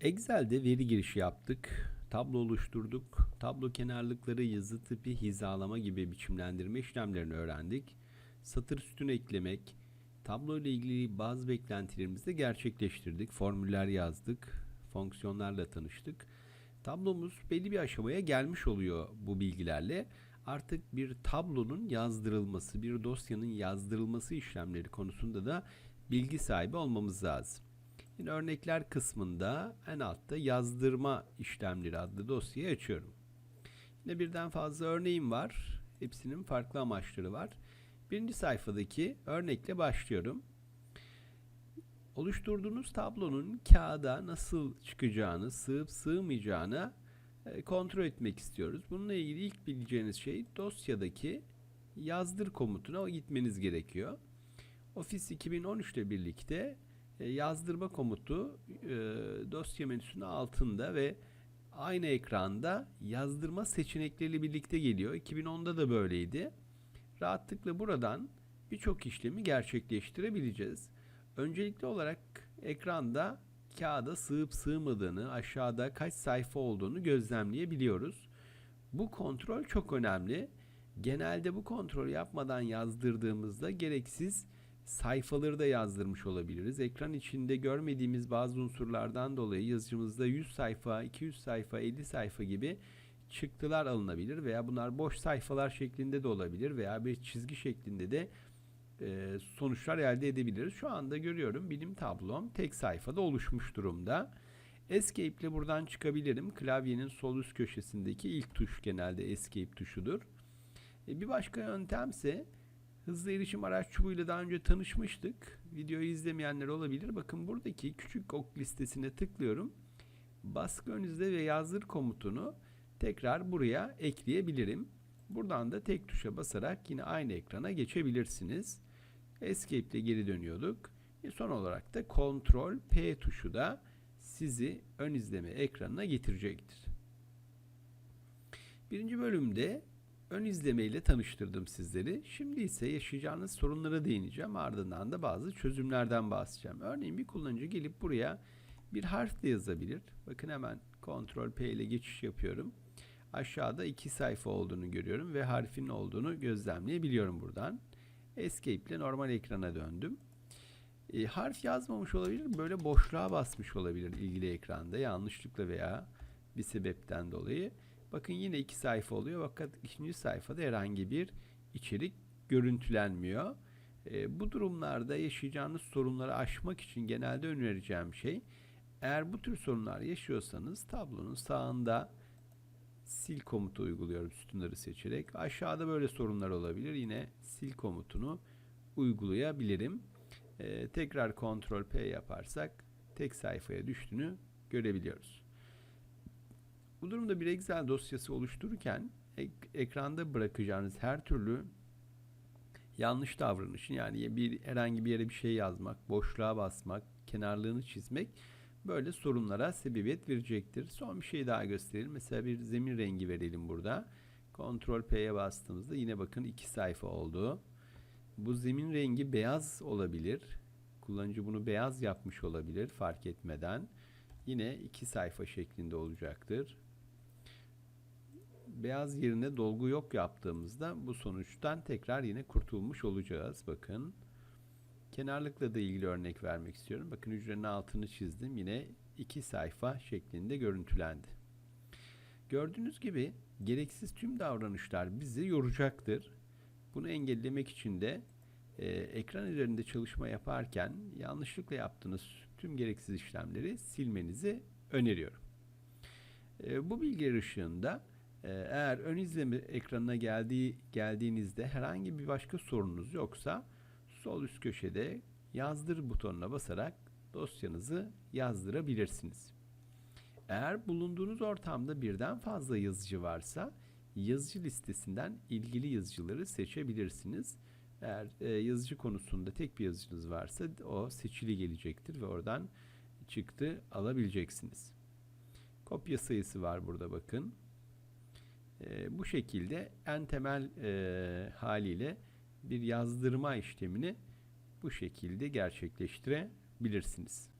Excel'de veri girişi yaptık. Tablo oluşturduk. Tablo kenarlıkları, yazı tipi, hizalama gibi biçimlendirme işlemlerini öğrendik. Satır sütun eklemek, tablo ile ilgili bazı beklentilerimizi de gerçekleştirdik. Formüller yazdık, fonksiyonlarla tanıştık. Tablomuz belli bir aşamaya gelmiş oluyor bu bilgilerle. Artık bir tablonun yazdırılması, bir dosyanın yazdırılması işlemleri konusunda da bilgi sahibi olmamız lazım. Yine örnekler kısmında en altta yazdırma işlemleri adlı dosyayı açıyorum. Yine birden fazla örneğim var. Hepsinin farklı amaçları var. Birinci sayfadaki örnekle başlıyorum. Oluşturduğunuz tablonun kağıda nasıl çıkacağını, sığıp sığmayacağını e, kontrol etmek istiyoruz. Bununla ilgili ilk bileceğiniz şey dosyadaki yazdır komutuna gitmeniz gerekiyor. Office 2013 ile birlikte yazdırma komutu e, dosya menüsünün altında ve aynı ekranda yazdırma seçenekleriyle birlikte geliyor. 2010'da da böyleydi. Rahatlıkla buradan birçok işlemi gerçekleştirebileceğiz. Öncelikli olarak ekranda kağıda sığıp sığmadığını, aşağıda kaç sayfa olduğunu gözlemleyebiliyoruz. Bu kontrol çok önemli. Genelde bu kontrol yapmadan yazdırdığımızda gereksiz sayfaları da yazdırmış olabiliriz. Ekran içinde görmediğimiz bazı unsurlardan dolayı yazıcımızda 100 sayfa, 200 sayfa, 50 sayfa gibi çıktılar alınabilir veya bunlar boş sayfalar şeklinde de olabilir veya bir çizgi şeklinde de e, sonuçlar elde edebiliriz. Şu anda görüyorum benim tablom tek sayfada oluşmuş durumda. Escape ile buradan çıkabilirim. Klavyenin sol üst köşesindeki ilk tuş genelde Escape tuşudur. E, bir başka yöntemse hızlı erişim araç çubuğuyla daha önce tanışmıştık. Videoyu izlemeyenler olabilir. Bakın buradaki küçük ok listesine tıklıyorum. Baskı ön izle ve yazdır komutunu tekrar buraya ekleyebilirim. Buradan da tek tuşa basarak yine aynı ekrana geçebilirsiniz. Escape ile geri dönüyorduk. E son olarak da Ctrl P tuşu da sizi ön izleme ekranına getirecektir. Birinci bölümde ön izleme ile tanıştırdım sizleri. Şimdi ise yaşayacağınız sorunlara değineceğim. Ardından da bazı çözümlerden bahsedeceğim. Örneğin bir kullanıcı gelip buraya bir harf de yazabilir. Bakın hemen Ctrl P ile geçiş yapıyorum. Aşağıda iki sayfa olduğunu görüyorum ve harfin olduğunu gözlemleyebiliyorum buradan. Escape ile normal ekrana döndüm. E, harf yazmamış olabilir, böyle boşluğa basmış olabilir ilgili ekranda yanlışlıkla veya bir sebepten dolayı. Bakın yine iki sayfa oluyor fakat ikinci sayfada herhangi bir içerik görüntülenmiyor. E, bu durumlarda yaşayacağınız sorunları aşmak için genelde önereceğim şey eğer bu tür sorunlar yaşıyorsanız tablonun sağında sil komutu uyguluyorum sütunları seçerek. Aşağıda böyle sorunlar olabilir. Yine sil komutunu uygulayabilirim. Ee, tekrar Ctrl P yaparsak tek sayfaya düştüğünü görebiliyoruz. Bu durumda bir Excel dosyası oluştururken ek ekranda bırakacağınız her türlü yanlış davranışın yani bir herhangi bir yere bir şey yazmak, boşluğa basmak, kenarlığını çizmek böyle sorunlara sebebiyet verecektir. Son bir şey daha gösterelim. Mesela bir zemin rengi verelim burada. Ctrl P'ye bastığımızda yine bakın iki sayfa oldu. Bu zemin rengi beyaz olabilir. Kullanıcı bunu beyaz yapmış olabilir fark etmeden. Yine iki sayfa şeklinde olacaktır. Beyaz yerine dolgu yok yaptığımızda bu sonuçtan tekrar yine kurtulmuş olacağız. Bakın. Kenarlıkla da ilgili örnek vermek istiyorum. Bakın hücrenin altını çizdim. Yine iki sayfa şeklinde görüntülendi. Gördüğünüz gibi gereksiz tüm davranışlar bizi yoracaktır. Bunu engellemek için de e, ekran üzerinde çalışma yaparken yanlışlıkla yaptığınız tüm gereksiz işlemleri silmenizi öneriyorum. E, bu bilgiler ışığında eğer ön izleme ekranına geldiği geldiğinizde herhangi bir başka sorunuz yoksa sol üst köşede yazdır butonuna basarak dosyanızı yazdırabilirsiniz. Eğer bulunduğunuz ortamda birden fazla yazıcı varsa yazıcı listesinden ilgili yazıcıları seçebilirsiniz. Eğer e, yazıcı konusunda tek bir yazıcınız varsa o seçili gelecektir ve oradan çıktı alabileceksiniz. Kopya sayısı var burada bakın. Bu şekilde en temel e, haliyle bir yazdırma işlemini bu şekilde gerçekleştirebilirsiniz.